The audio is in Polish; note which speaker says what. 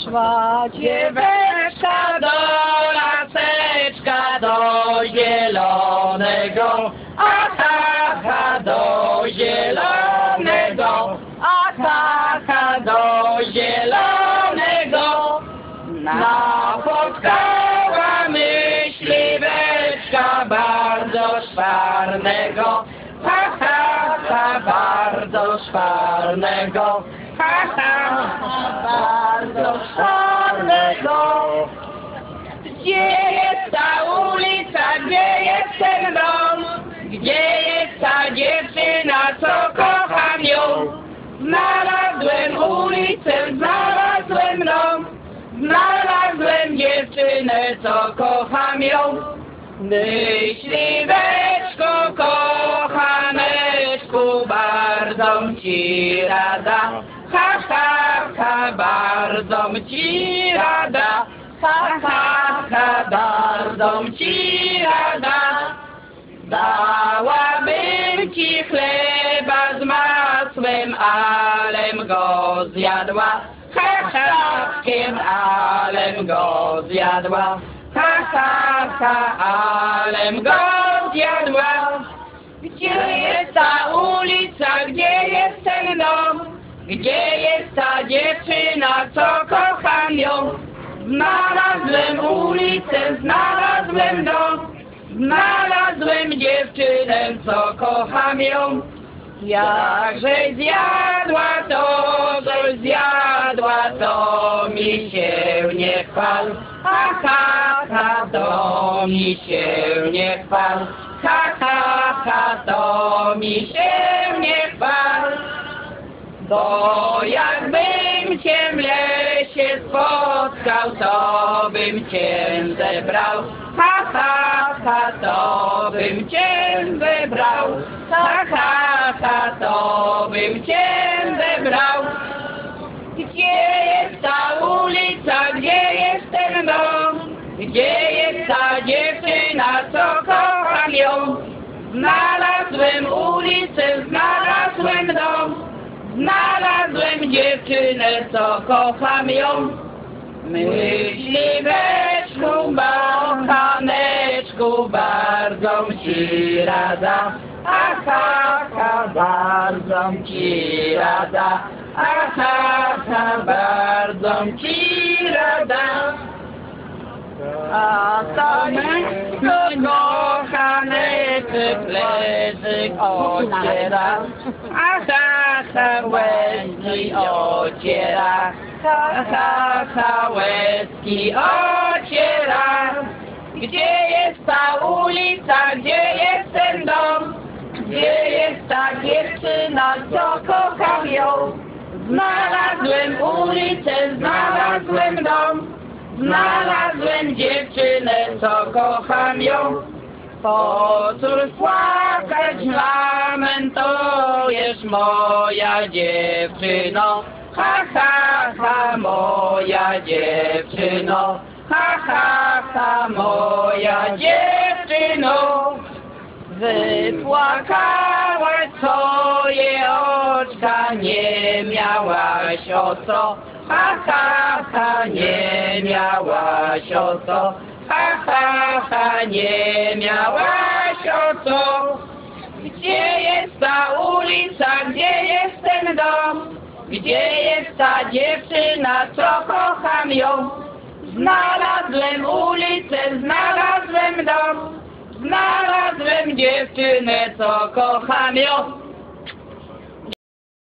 Speaker 1: Szła dzieweczka do laseczka, do zielonego, a taka do zielonego, a taka do zielonego. Napotkała myśliweczka bardzo szwarnego, ha, ha, ha, bardzo szwarnego, bardzo szwarnego. Gdzie jest ta ulica, gdzie jest ten dom? Gdzie jest ta dziewczyna, co kocham ją? Znalazłem ulicę, znalazłem dom, znalazłem dziewczynę, co kocham ją. Myśliweczko, kochaneczku, bardzo ci rada, bardzo ci rada, ha, ha, ha, bardzo ci rada. Dałabym ci chleba z masłem, alem go zjadła. Ha, ha, kim alem go zjadła. Ha, ha, ha, alem go zjadła. Gdzie jest ta ulica, gdzie jest ten dom? Gdzie jest ta dziewczyna? Znalazłem ulicę, znalazłem dom. Znalazłem dziewczynę, co kocham ją. Jakże zjadła to, że zjadła to, mi się nie chwal. Ha, ha, ha, to mi się nie chwal. Ha, ha, ha, to mi się nie chwal. Bo jakbym cię lesie spotkał, to bym cię zebrał. Ha, ha, ha, to bym cię zebrał. Ha, ha, ha, to bym cię zebrał. Gdzie jest ta ulica, gdzie jest ten dom? Gdzie jest ta dziewczyna, co kocham ją? Znalazłem ulicę, znalazłem dom. Znalazłem dziewczynę, co kocham ją. Myśliweczku, bochaneczku, bardzo ci rada. Aha, ha, bardzo ci rada. Aha, ha, bardzo ci rada. A tamego kochaneczek plecyk ociera, a ha, ha, łezki ociera, ha, ha, ha, łezki ociera. Gdzie jest ta ulica, gdzie jest ten dom? Gdzie jest ta dziewczyna, co kocham ją? Znalazłem ulicę, znalazłem dom. Znalazłem dziewczynę, co kocham ją. Po cóż płakać, lamentujesz, moja dziewczyno. Ha, ha, ha, moja dziewczyno. Ha, ha, ha, moja dziewczyno. Wypłakałaś swoje oczka, nie miałaś o co. Ha, ha, ha, nie miałaś o co. Ha, ha, ha, nie miałaś o co. Gdzie jest ta ulica, gdzie jest ten dom? Gdzie jest ta dziewczyna, co kocham ją? Znalazłem ulicę, znalazłem dom. Znalazłem dziewczynę, co kocham ją.